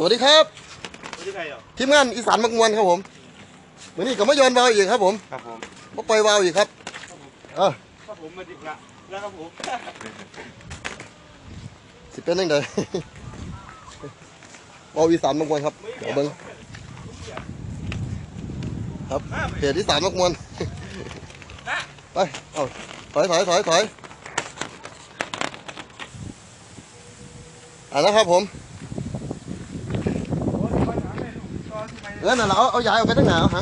สวัสดีครับ ไม่ใช่ใครหรอทีมงานอีสานมักมวนครับผมวันนี้ก็มาโยนวาวอีกครับผมครับผมมาปล่อยวาวอีกครับเออครับผมมาดิบละแล้วครับผมสิเป็นยังไง วาวอีสานมักมวนครับเดี๋ยวเบิ้งครับเพจอีสานมักมวนไปเอาถอยถอยถอยถอยอ่านะครับผม เออนั่นแหละเอาเอาย้ายออกไปตั้งหนาเอาหา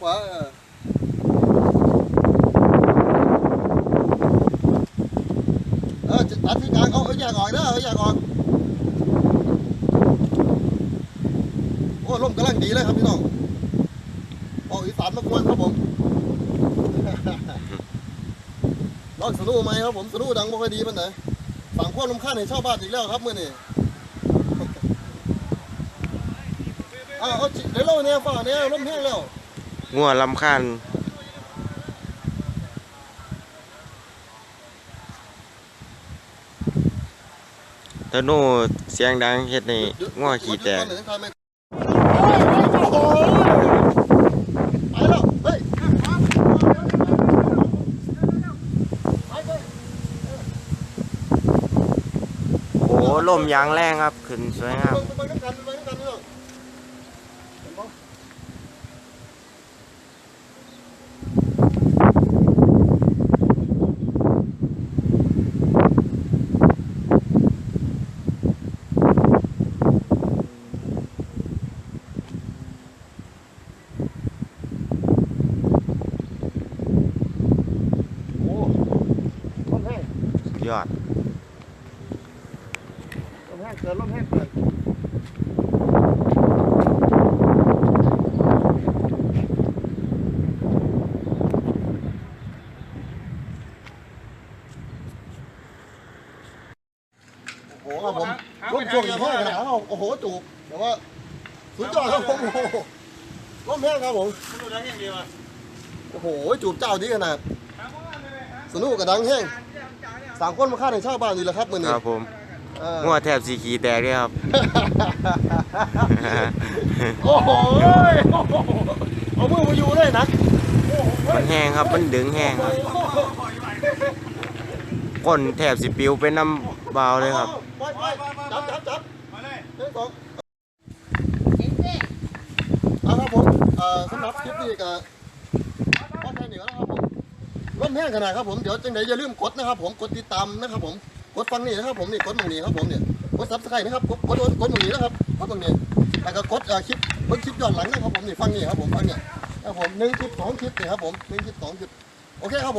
ขวาเออเออจะตัดที่กลางเอาเอาอยากออกนะเอาอยากออกโอ้ลมกำลังดีเลยครับพี่น้องออกอีสานมากวนครับผมลองสนุกไหมครับผมสนุกดังบ่ค่อยดีมันไหนฝั่งขั้วลมข้าให้ชาวบ้านอีกแล้วครับมื่อนี้อ้าวเดี๋ยวเราเนี่ยฝ่าเนี่ยลมแห้งแล้ว งัวลำคาญตะโน่เสียงดังเฮ็ดในงัวขี้แตกโอ้โหล้วเฮ้ยไปไปโอ้ลมยางแรงครับ ขึ้นสวยงาม ไปไปกันไปกันพี่น้องเห็นปะ โอ้ลมแห้ง สุด ยอดลมแห้งเกินลมแห้งเกินโอ้โหครับผมลมช่วงอีกแห้งขนาดนั้นโอ้โหจูบแต่ว่าสุดยอดครับผมโอ้โหลมแห้งครับผมดูดังอย่างเดียวอะโอ้โหจูบเจ้าดีขนาดสนุกกับดังแห้ง สามคนมาฆ่าในชาวบ้านนี่แหละครับมือคนี้รับผมเอองัวแทบสีขี้แตกเลยครับ โอ้โหเอามือมาอยู่ได้นะมันแห้งครับ มันดึงแห้งครับก้นแทบสิปิวเป็นน้ำเบาเลยครับ ไปไปจับจับจับมาเลยเรื่องของ เอาครับผมเอ่อสำหรับคลิปนี้ก็พอแค่นี้แล้วครับผม ร่มแห้งขนาดครับผมเดี๋ยวจังไหนอย่าลืมกดนะครับ ผมกดติดตามนะครับผมกดฟังนี่นะครับผมนี่กดตรงนี้ครับผมเนี่ยกดซับสไครต์นะครับกดกดกดตรงนี้นะครับกดตรงนี้แล้วก็กดคลิปกดคลิปย้อนหลังนะครับผมนี่ฟังนี่ครับผมฟังเนี่ยครับผมหนึ่งคลิปสองคลิปนี่ครับผมหนึ่งคลิปสองคลิปโอเคครับผม